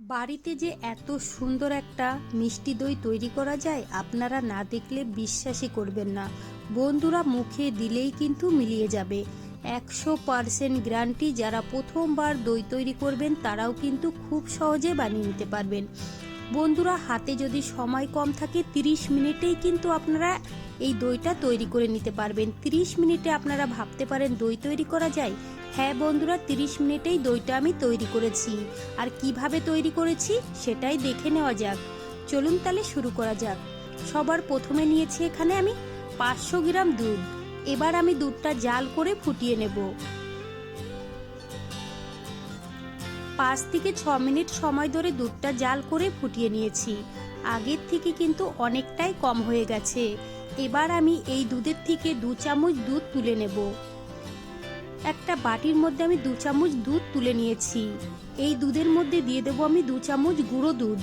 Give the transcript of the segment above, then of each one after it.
বাড়িতে যে এত সুন্দর একটা মিষ্টি দই তৈরি করা যায়, আপনারা না দেখলে বিশ্বাসই করবেন না। বন্ধুরা, মুখে দিলেই কিন্তু মিলিয়ে যাবে। একশো পারসেন্ট গ্যারান্টি যারা প্রথমবার দই তৈরি করবেন, তারাও কিন্তু খুব সহজে বানিয়ে নিতে পারবেন। বন্ধুরা, হাতে যদি সময় কম থাকে 30 মিনিটেই কিন্তু আপনারা এই দইটা তৈরি করে নিতে পারবেন। 30 মিনিটে আপনারা ভাবতে পারেন, দই তৈরি করা যায়? হ্যাঁ বন্ধুরা 30 মিনিটেই দইটা আমি তৈরি করেছি। আর কীভাবে তৈরি করেছি, সেটাই দেখে নেওয়া যাক। চলুন তাহলে শুরু করা যাক। সবার প্রথমে নিয়েছি এখানে আমি পাঁচশো গ্রাম দুধ। এবার আমি দুধটা জাল করে ফুটিয়ে নেব। পাঁচ থেকে ছ মিনিট সময় ধরে দুধটা জাল করে ফুটিয়ে নিয়েছি। আগের থেকে কিন্তু অনেকটাই কম হয়ে গেছে। এবার আমি এই দুধের থেকে দু চামচ দুধ তুলে নেব। একটা বাটির মধ্যে আমি দু চামচ দুধ তুলে নিয়েছি। এই দুধের মধ্যে দিয়ে দেবো আমি দু চামচ গুঁড়ো দুধ।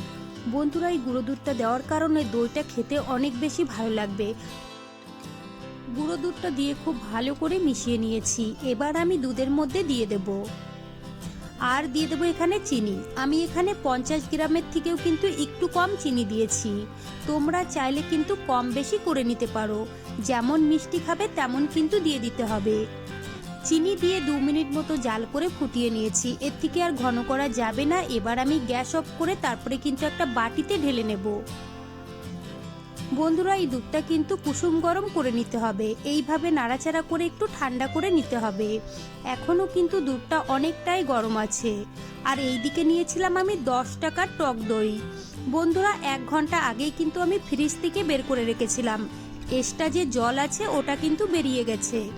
বন্ধুরা, এই গুঁড়ো দুধটা দেওয়ার কারণে দইটা খেতে অনেক বেশি ভালো লাগবে। গুঁড়ো দুধটা দিয়ে খুব ভালো করে মিশিয়ে নিয়েছি। এবার আমি দুধের মধ্যে দিয়ে দেব। আর দিয়ে দেবো এখানে চিনি। আমি এখানে পঞ্চাশ গ্রামের থেকেও কিন্তু একটু কম চিনি দিয়েছি। তোমরা চাইলে কিন্তু কম বেশি করে নিতে পারো। যেমন মিষ্টি খাবে তেমন কিন্তু দিয়ে দিতে হবে। চিনি দিয়ে দু মিনিট মতো জাল করে ফুটিয়ে নিয়েছি। এর থেকে আর ঘন করা যাবে না। এবার আমি গ্যাস অফ করে তারপরে কিন্তু একটা বাটিতে ঢেলে নেব। বন্ধুরা, এই দুধটা কিন্তু কুসুম গরম করে নিতে হবে। এইভাবে নাড়াচাড়া করে একটু ঠান্ডা করে নিতে হবে। এখনও কিন্তু দুধটা অনেকটাই গরম আছে। আর এই দিকে নিয়েছিলাম আমি দশ টাকার টক দই। বন্ধুরা, এক ঘণ্টা আগেই কিন্তু আমি ফ্রিজ থেকে বের করে রেখেছিলাম। এক্সট্রা যে জল আছে, ওটা কিন্তু বেরিয়ে গেছে।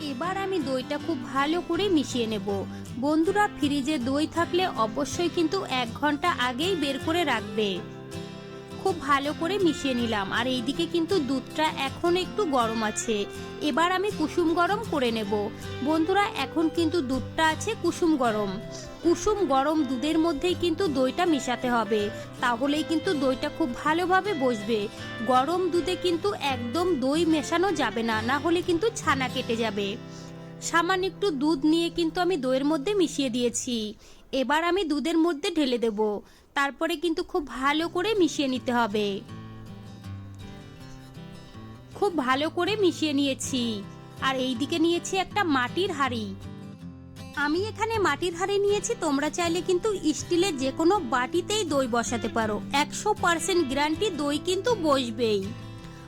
এবার আমি দইটা খুব ভালো করে মিশিয়ে নেব। বন্ধুরা, ফ্রিজে দই থাকলে অবশ্যই কিন্তু এক ঘণ্টা আগেই বের করে রাখবে। খুব ভালো করে মিশিয়ে নিলাম। আর এইদিকে কিন্তু দুধটা এখন একটু গরম আছে। এবার আমি কুসুম গরম করে নেব। বন্ধুরা, এখন কিন্তু দুধটা আছে কুসুম গরম। কুসুম গরম দুধের মধ্যেই কিন্তু দইটা মিশাতে হবে। তাহলেই কিন্তু দইটা খুব ভালোভাবে বসবে। গরম দুধে কিন্তু একদম দই মেশানো যাবে না না হলে কিন্তু ছানা কেটে যাবে। সামান্য একটু দুধ নিয়ে কিন্তু আমি দইয়ের মধ্যে মিশিয়ে দিয়েছি। এবার আমি দুধের মধ্যে ঢেলে দেব। তারপরে কিন্তু খুব ভালো করে মিশিয়ে নিতে হবে। খুব ভালো করে মিশিয়ে নিয়েছি। আর এই দিকে নিয়েছি একটা মাটির হাঁড়ি। আমি এখানে মাটির হাঁড়ি নিয়েছি, তোমরা চাইলে কিন্তু স্টিলের যে কোনো বাটিতেই দই বসাতে পারো। একশো পার্সেন্ট গ্যারান্টি দই কিন্তু বসবেই।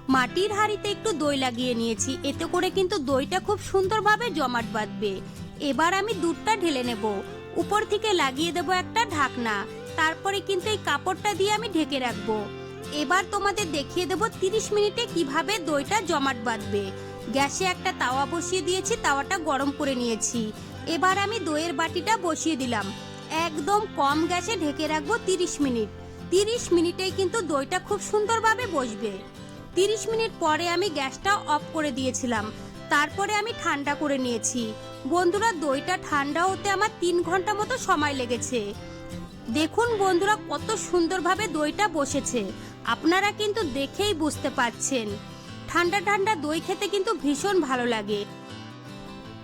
মাটির হাঁড়িতে একটু দই লাগিয়ে নিয়েছি। এতে করে কিন্তু দইটা খুব সুন্দরভাবে জমাট বাঁধবে। এবার আমি দুধটা ঢেলে নেব। উপর থেকে লাগিয়ে দেব একটা ঢাকনা। তারপরে কিন্তু এই কাপড়টা দিয়ে আমি ঢেকে রাখব। এবার তোমাদের দেখিয়ে দেব 30 মিনিটে কীভাবে দইটা জমাট বাঁধবে। গ্যাসে একটা তাওয়া বসিয়ে দিয়েছি, তাওয়াটা গরম করে নিয়েছি। এবার আমি দইয়ের বাটিটা বসিয়ে দিলাম। একদম কম গ্যাসে ঢেকে রাখব 30 মিনিট। 30 মিনিটেই কিন্তু দইটা খুব সুন্দরভাবে বসবে। 30 মিনিট পরে আমি গ্যাসটা অফ করে দিয়েছিলাম। তারপরে আমি ঠান্ডা করে নিয়েছি। বন্ধুরা, দইটা ঠান্ডা হতে আমার তিন ঘণ্টা মতো সময় লেগেছে। দেখুন বন্ধুরা, কত সুন্দরভাবে দইটা বসেছে। আপনারা কিন্তু দেখেই বুঝতে পারছেন। ঠান্ডা ঠান্ডা দই খেতে কিন্তু ভীষণ ভালো লাগে।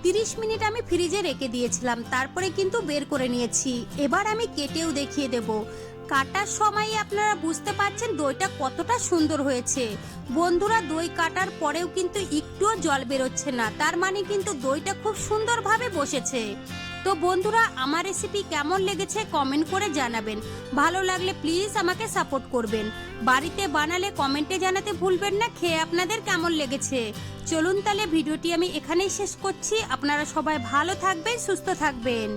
তিরিশ মিনিট আমি ফ্রিজে রেখে দিয়েছিলাম, তারপরে কিন্তু বের করে নিয়েছি। এবার আমি কেটেও দেখিয়ে দেব। কাটার সময় আপনারা বুঝতে পারছেন দইটা কতটা সুন্দর হয়েছে। বন্ধুরা, দই কাটার পরেও কিন্তু একটুও জল বেরোচ্ছে না। তার মানে কিন্তু দইটা খুব সুন্দরভাবে বসেছে। তো বন্ধুরা, আমার রেসিপি কেমন লেগেছে কমেন্ট করে জানাবেন। ভালো লাগলে প্লিজ আমাকে সাপোর্ট করবেন। বাড়িতে বানালে কমেন্টে জানাতে ভুলবেন না, খেয়ে আপনাদের কেমন লেগেছে? চলুন তাহলে ভিডিওটি আমি এখানেই শেষ করছি। আপনারা সবাই ভালো থাকবেন, সুস্থ থাকবেন।